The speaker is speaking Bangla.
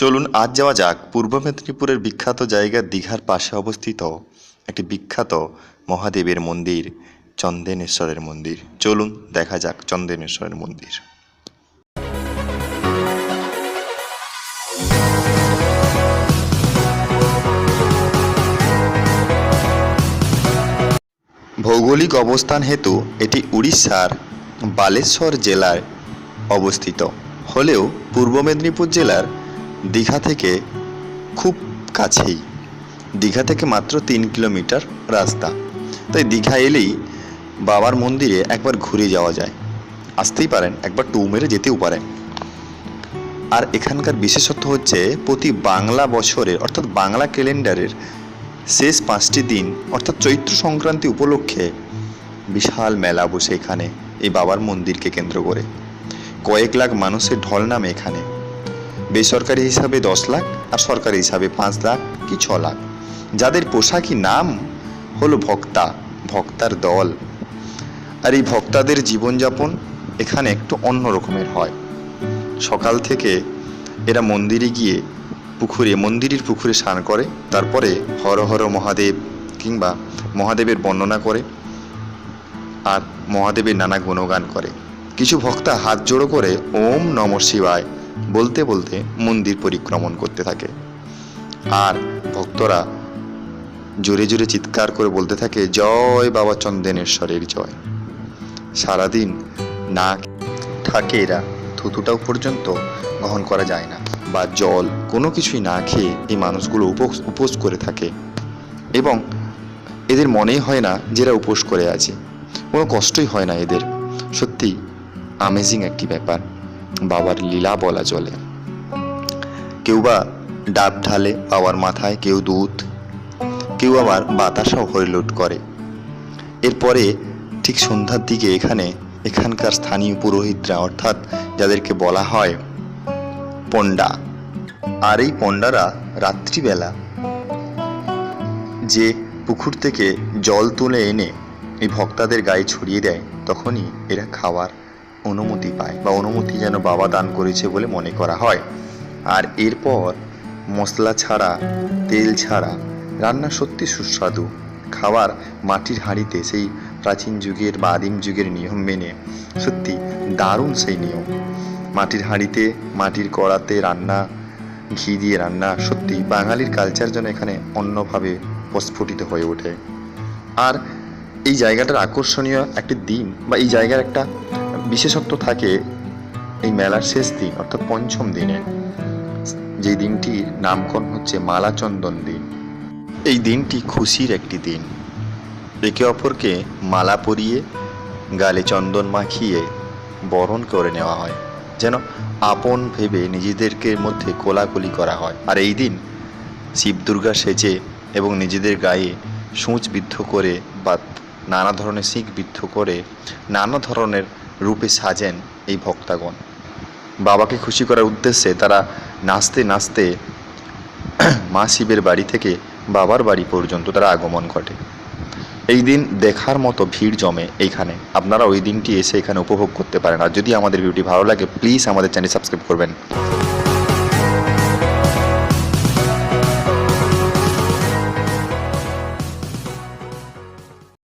চলুন আজ যাওয়া যাক পূর্ব মেদিনীপুরের বিখ্যাত জায়গা দীঘার পাশে অবস্থিত একটি বিখ্যাত মহাদেবের মন্দির, চন্দেনেশ্বরের মন্দির। চলুন দেখা যাক চন্দেনেশ্বরের মন্দির। ভৌগোলিক অবস্থান হেতু এটি উড়িষ্যার বালেশ্বর জেলায় অবস্থিত। হলেও পূর্ব মেদিনীপুর জেলার দীঘা থেকে খুব কাছেই। দীঘা থেকে মাত্র তিন কিলোমিটার রাস্তা। তাই দীঘা এলেই বাবার মন্দিরে একবার ঘুরে যাওয়া যায়। আসতেই পারেন, একবার টু মেরে যেতেও পারেন। আর এখানকার বিশেষত্ব হচ্ছে প্রতি বাংলা বছরের, অর্থাৎ বাংলা ক্যালেন্ডারের শেষ পাঁচটি দিন, অর্থাৎ চৈত্র সংক্রান্তি উপলক্ষে বিশাল মেলা বসে এখানে, এই বাবার মন্দিরকে কেন্দ্র করে। কয়েক লাখ মানুষের ঢল নামে এখানে। বেসরকারি হিসাবে দশ লাখ আর সরকারি হিসাবে পাঁচ লাখ কি ছ লাখ। যাদের পোশাকি নাম হলো ভক্তা, ভক্তার দল। আর এই ভক্তাদের জীবনযাপন এখানে একটু অন্য রকমের হয়। সকাল থেকে এরা মন্দিরে গিয়ে পুকুরে, মন্দিরের পুকুরে স্নান করে, তারপরে হর হর মহাদেব কিংবা মহাদেবের বর্ণনা করে আর মহাদেবের নানা গুণগান করে। কিছু ভক্তা হাত জোড়ো করে ওম নম শিবায়। বলতে বলতে মন্দির পরিক্রমণ করতে থাকে। আর ভক্তরা জোরে জোরে চিৎকার করে বলতে থাকে, জয় বাবা চন্দনেশ্বরের জয়। সারাদিন না থাকে এরা, থুতুটাও পর্যন্ত গ্রহণ করা যায় না বা জল কোনো কিছুই না খেয়ে এই মানুষগুলো উপোস করে থাকে। এবং এদের মনেই হয় না যে এরা উপোস করে আছে। কোনো কষ্টই হয় না এদের। সত্যি আমেজিং একটি ব্যাপার। বাবার লীলা বলা চলে। কেউ বা ডাব ঢালে বাবার মাথায়, কেউ দুধ, কেউ আবার বাতাসাও হরিলুট করে। এরপরে ঠিক সন্ধ্যার দিকে এখানে এখানকার স্থানীয় পুরোহিতরা, অর্থাৎ যাদেরকে বলা হয় পণ্ডা, আর এই পণ্ডারা রাত্রিবেলা যে পুকুর থেকে জল তুলে এনে এই ভক্তাদের গায়ে ছড়িয়ে দেয়, তখনই এরা খাওয়ার অনুমতি পায় বা অনুমতি যেন বাবা দান করেছে বলে মনে করা হয়। আর এরপর মশলা ছাড়া, তেল ছাড়া রান্না সত্যি সুস্বাদু। খাবার মাটির হাঁড়িতে সেই প্রাচীন যুগের বা আদিম যুগের নিয়ম মেনে সত্যি দারুণ সেই নিয়ম। মাটির হাঁড়িতে, মাটির কড়াতে রান্না, ঘি দিয়ে রান্না সত্যি বাঙালির কালচার যেন এখানে অন্যভাবে প্রস্ফুটিত হয়ে ওঠে। আর এই জায়গাটার আকর্ষণীয় একটি দিন বা এই জায়গার একটা বিশেষত্ব থাকে এই মেলার শেষ দিন, অর্থাৎ পঞ্চম দিনে। যে দিনটির নামকরণ হচ্ছে মালাচন্দন দিন। এই দিনটি খুশির একটি দিন। একে অপরকে মালা পরিয়ে, গালে চন্দন মাখিয়ে, বরণ করে নেওয়া হয়। যেন আপন ভেবে নিজেদেরকে মধ্যে কোলাকুলি করা হয়। আর এই দিন শিব দুর্গা সেজে এবং নিজেদের গায়ে সূচ বিদ্ধ করে বা নানা ধরনের শিখ বিদ্ধ করে, নানা ধরনের রূপে সাজেন এই ভক্তাগণ। বাবাকে খুশি করার উদ্দেশ্যে তারা নাচতে নাচতে মা শিবের বাড়ি থেকে বাবার বাড়ি পর্যন্ত তারা আগমন ঘটে। এই দিন দেখার মতো ভিড় জমে এইখানে। আপনারা ওই দিনটি এসে এখানে উপভোগ করতে পারেন। আর যদি আমাদের ভিডিওটি ভালো লাগে প্লিজ আমাদের চ্যানেল সাবস্ক্রাইব করবেন।